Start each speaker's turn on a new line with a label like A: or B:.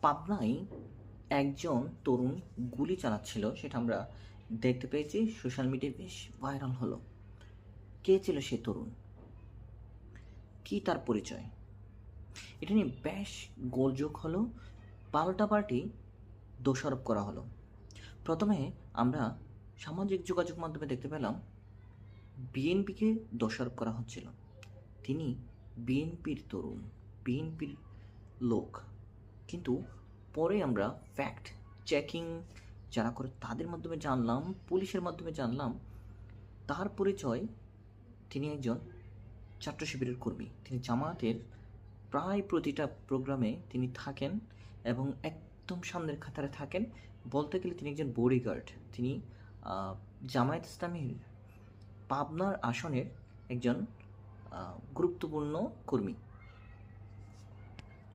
A: পাবনায় একজন তরুণ গুলি চালাচ্ছিল, সেটা আমরা দেখতে পেয়েছি। সোশ্যাল মিডিয়ায় বেশ ভাইরাল হলো। কে ছিল সে তরুণ? কি তার পরিচয়? এটা নিয়ে বেশ গোলযোগ হলো। পাল্টা পাল্টাপাল্টি দোষারোপ করা হলো। প্রথমে আমরা সামাজিক যোগাযোগ মাধ্যমে দেখতে পেলাম, বিএনপিকে দোষারোপ করা হচ্ছিল। তিনি বিএনপির তরুণ, বিএনপির লোক। কিন্তু পরে আমরা ফ্যাক্ট চেকিং যারা করে তাদের মাধ্যমে জানলাম, পুলিশের মাধ্যমে জানলাম, তার পরিচয় তিনি একজন ছাত্র শিবিরের কর্মী। তিনি জামায়াতের প্রায় প্রতিটা প্রোগ্রামে তিনি থাকেন এবং একদম সামনের খাতারে থাকেন। বলতে গেলে তিনি একজন বডিগার্ড তিনি জামায়াত ইসলামীর পাবনার আসনের একজন গুরুত্বপূর্ণ কর্মী।